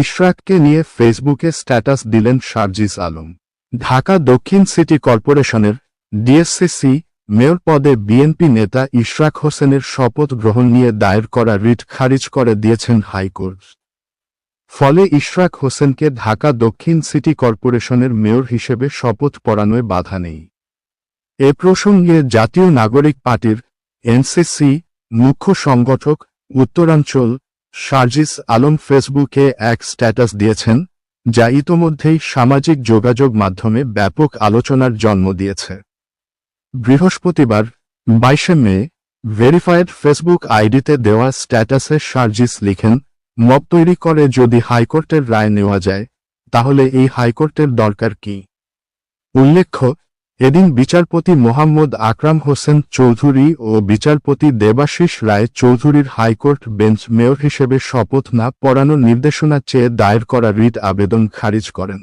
ইশরাককে নিয়ে ফেসবুকে স্ট্যাটাস দিলেন শারজিস আলম। ঢাকা দক্ষিণ সিটি কর্পোরেশনের ডিএসসিসি মেয়র পদে বিএনপি নেতা ইশরাক হোসেনের শপথ গ্রহণ নিয়ে দায়ের করা রিট খারিজ করে দিয়েছেন হাইকোর্ট। ফলে ইশরাক হোসেনকে ঢাকা দক্ষিণ সিটি কর্পোরেশনের মেয়র হিসেবে শপথ পড়ানোয় বাধা নেই। এ প্রসঙ্গে জাতীয় নাগরিক পার্টির এনসিসি মুখ্য সংগঠক, উত্তরাঞ্চল শারজিস আলম ফেসবুকে এক স্ট্যাটাস দিয়েছেন, যা ইতোমধ্যেই সামাজিক যোগাযোগ মাধ্যমে ব্যাপক আলোচনার জন্ম দিয়েছে। বৃহস্পতিবার, বাইশে মে, ভেরিফায়েড ফেসবুক আইডিতে দেওয়া স্ট্যাটাসে শারজিস লিখেন, মব তৈরি করে যদি হাইকোর্টের রায় নেওয়া যায়, তাহলে এই হাইকোর্টের দরকার কি? উল্লেখ্য এদিন বিচারপতি মোহাম্মদ আকরাম হোসেন চৌধুরী ও বিচারপতি দেবাশিস রায় চৌধুরীর হাইকোর্ট বেঞ্চ মেয়র হিসেবে শপথ না পড়ানোর নির্দেশনা চেয়ে দায়ের করা রিট আবেদন খারিজ করেন।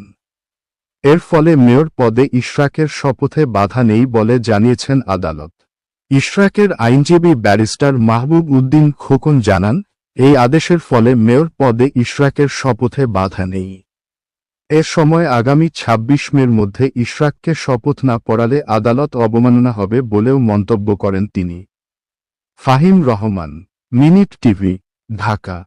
এর ফলে মেয়র পদে ইশরাকের শপথে বাধা নেই বলে জানিয়েছেন আদালত। ইশরাকের আইনজীবী ব্যারিস্টার মাহবুব উদ্দিন খোকন জানান, এই আদেশের ফলে মেয়র পদে ইশরাকের শপথে বাধা নেই। এ সময় আগামী ২৬ মের মধ্যে ইশরাককে শপথ না পড়ালে আদালত অবমাননা হবে বলেও মন্তব্য করেন তিনি। Fahim Rahman, minute TV, Dhaka.